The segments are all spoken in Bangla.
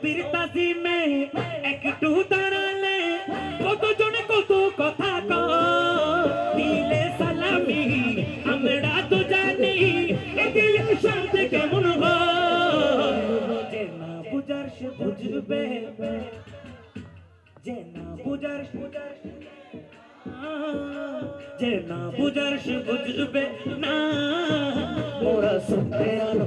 নবীর তাজিমে একটু দাঁড়ালে কতজনে কত কথা দিলে সালামি, আমরা তো জানি শান্তি কেমন বুঝার সে বুঝবে, যে না বুঝার বুঝার যে না বুঝার সে বুঝবে না। আলো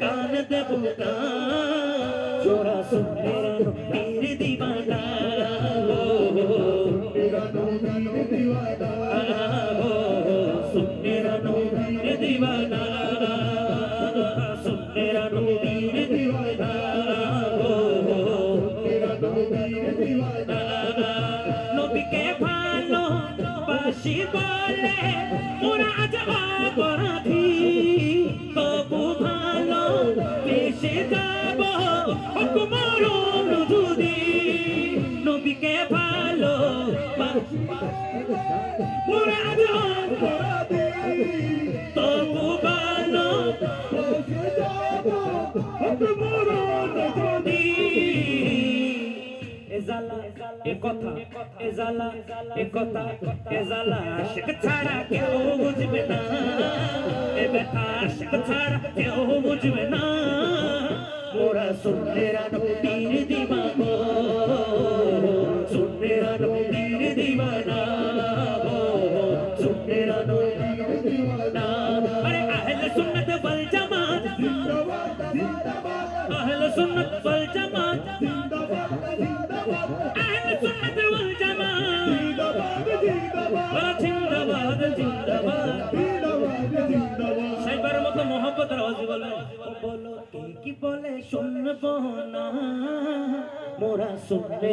কান দেবতা চোরা সুন্দরানো পীর দিবানা। ও সুন্দরানো পীর দিবানা ও সুন্দরানো পীর ভালো বাসি বলে। ওরা আজ অপরাধী কথা এজালা এ কথা এজালা আশিক ছাড়া কেউ বুঝবে না এ বেটা আশিক ছাড়া কেউ বুঝবে না মোরা শুনলে রানো পীর দিবানো শুনলে দিবানা আহলে সুন্নাত ওয়াল জামাত। আহলে সুন্নাত ওয়াল জামাত। জিন্দাবাদ জিন্দাবাদ। সাইবার মতো মোহাম্মত রাজি বলে। বলো, কে কি বলে শুনব না? মোরা শুনলে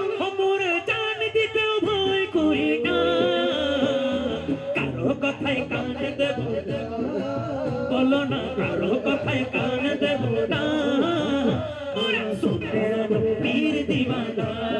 বলো না কারও কথায় কান দেব না। ওরা পীর দিবানা